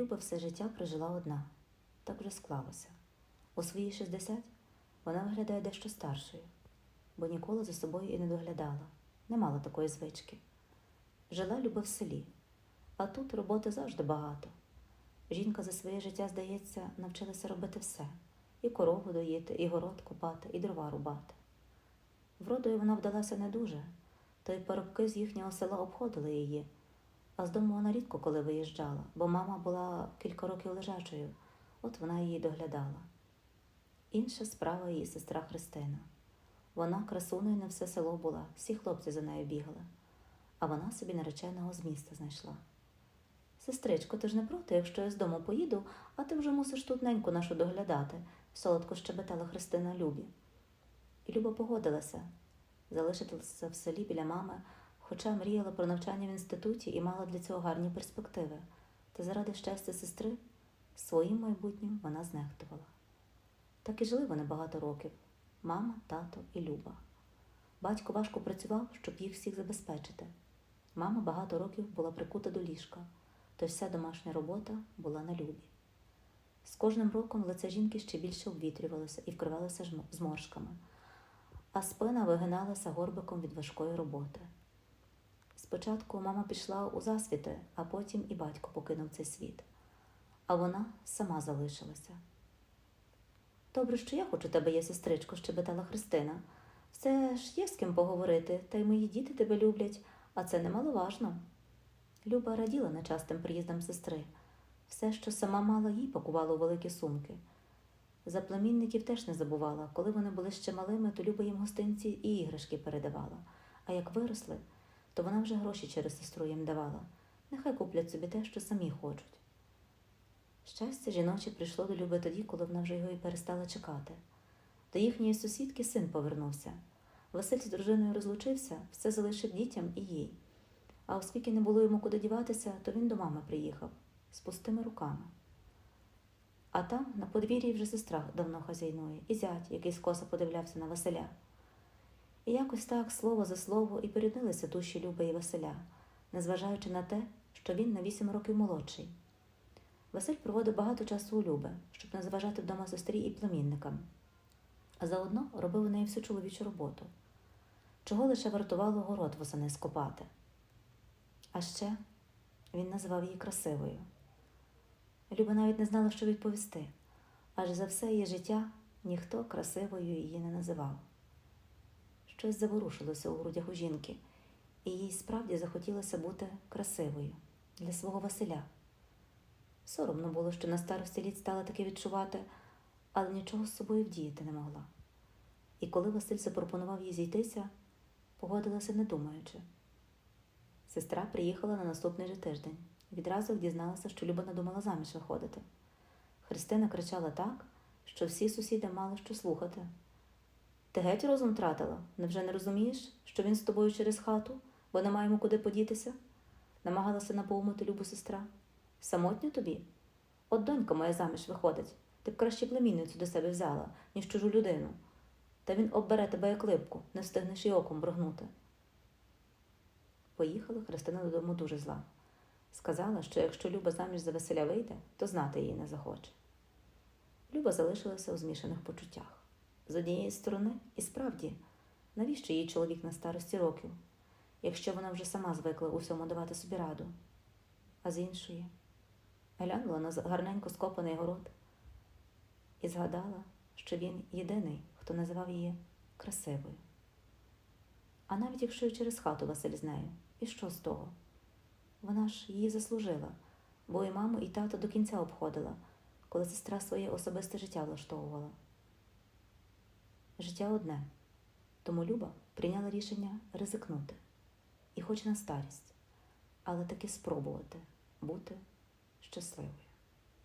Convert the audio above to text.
Люба все життя прожила одна. Так вже склалося. У свої 60 вона виглядає дещо старшою, бо ніколи за собою і не доглядала, не мала такої звички. Жила Люба в селі, а тут роботи завжди багато. Жінка за своє життя, здається, навчилася робити все і корову доїти, і город копати, і дрова рубати. Вродою вона вдалася не дуже, то й парубки з їхнього села обходили її, а з дому вона рідко коли виїжджала, бо мама була кілька років лежачою, от вона її доглядала. Інша справа її сестра Христина. Вона красуною на все село була, всі хлопці за нею бігали, а вона собі нареченого з міста знайшла. Сестричко, ти ж не проти, якщо я з дому поїду, а ти вже мусиш тут неньку нашу доглядати, солодко щебетала Христина Любі. І Люба погодилася, залишитися в селі біля мами, хоча мріяла про навчання в інституті і мала для цього гарні перспективи. Та заради щастя сестри своїм майбутнім вона знехтувала. Так і жили вони багато років мама, тато і Люба. Батько важко працював, щоб їх всіх забезпечити. Мама багато років була прикута до ліжка, то вся домашня робота була на Любі. З кожним роком лице жінки ще більше обвітрювалося і вкривалося зморшками, а спина вигиналася горбиком від важкої роботи. Спочатку мама пішла у засвіти, а потім і батько покинув цей світ, а вона сама залишилася. Добре, що я хочу тебе є, сестричко, щебетала Христина. Все ж є з ким поговорити, та й мої діти тебе люблять, а це немаловажно. Люба раділа нечастим приїздам сестри. Все, що сама мала, їй пакувала у великі сумки. За племінників теж не забувала. Коли вони були ще малими, то Люба їм гостинці і іграшки передавала. А як виросли, то вона вже гроші через сестру їм давала. Нехай куплять собі те, що самі хочуть. Щастя жіноче прийшло до Люби тоді, коли вона вже його і перестала чекати. До їхньої сусідки син повернувся. Василь з дружиною розлучився, все залишив дітям і їй. А оскільки не було йому куди діватися, то він до мами приїхав з пустими руками. А там на подвір'ї вже сестра давно хазяйнує, і зять, який скоса подивлявся на Василя. І якось так, слово за слово, і поріднилися душі Люби і Василя, незважаючи на те, що він на вісім років молодший. Василь проводив багато часу у Люби, щоб не заважати вдома сестрі і племінникам, а заодно робив у неї всю чоловічу роботу, чого лише вартувало город восени скопати. А ще він назвав її красивою. Люба навіть не знала, що відповісти, аж за все її життя ніхто красивою її не називав. Щось заворушилося у грудях у жінки, і їй справді захотілося бути красивою для свого Василя. Соромно було, що на старості літ стала таке відчувати, але нічого з собою вдіяти не могла. І коли Василь запропонував їй зійтися, погодилася, не думаючи. Сестра приїхала на наступний же тиждень. Відразу як дізналася, що Люба надумала заміж виходити. Христина кричала так, що всі сусіди мали що слухати. Ти геть розум втратила? Невже не розумієш, що він з тобою через хату, бо немає йому куди подітися? Намагалася напоумити Любу сестра. Самотньо тобі? От донька моя заміж виходить. Ти б краще племінницю до себе взяла, ніж чужу людину. Та він оббере тебе як липку, не встигнеш і оком брогнути. Поїхала Христина додому дуже зла. Сказала, що якщо Люба заміж за Василя вийде, то знати її не захоче. Люба залишилася у змішаних почуттях. З однієї сторони, і справді, навіщо їй чоловік на старості років, якщо вона вже сама звикла усьому давати собі раду, а з іншої глянула на гарненько скопаний город і згадала, що він єдиний, хто називав її красивою. А навіть якщо й через хату Василь з і що з того? Вона ж її заслужила, бо і маму, і тата до кінця обходила, коли сестра своє особисте життя влаштовувала. Життя одне, тому Люба прийняла рішення ризикнути, і хоч на старість, але таки спробувати бути щасливою.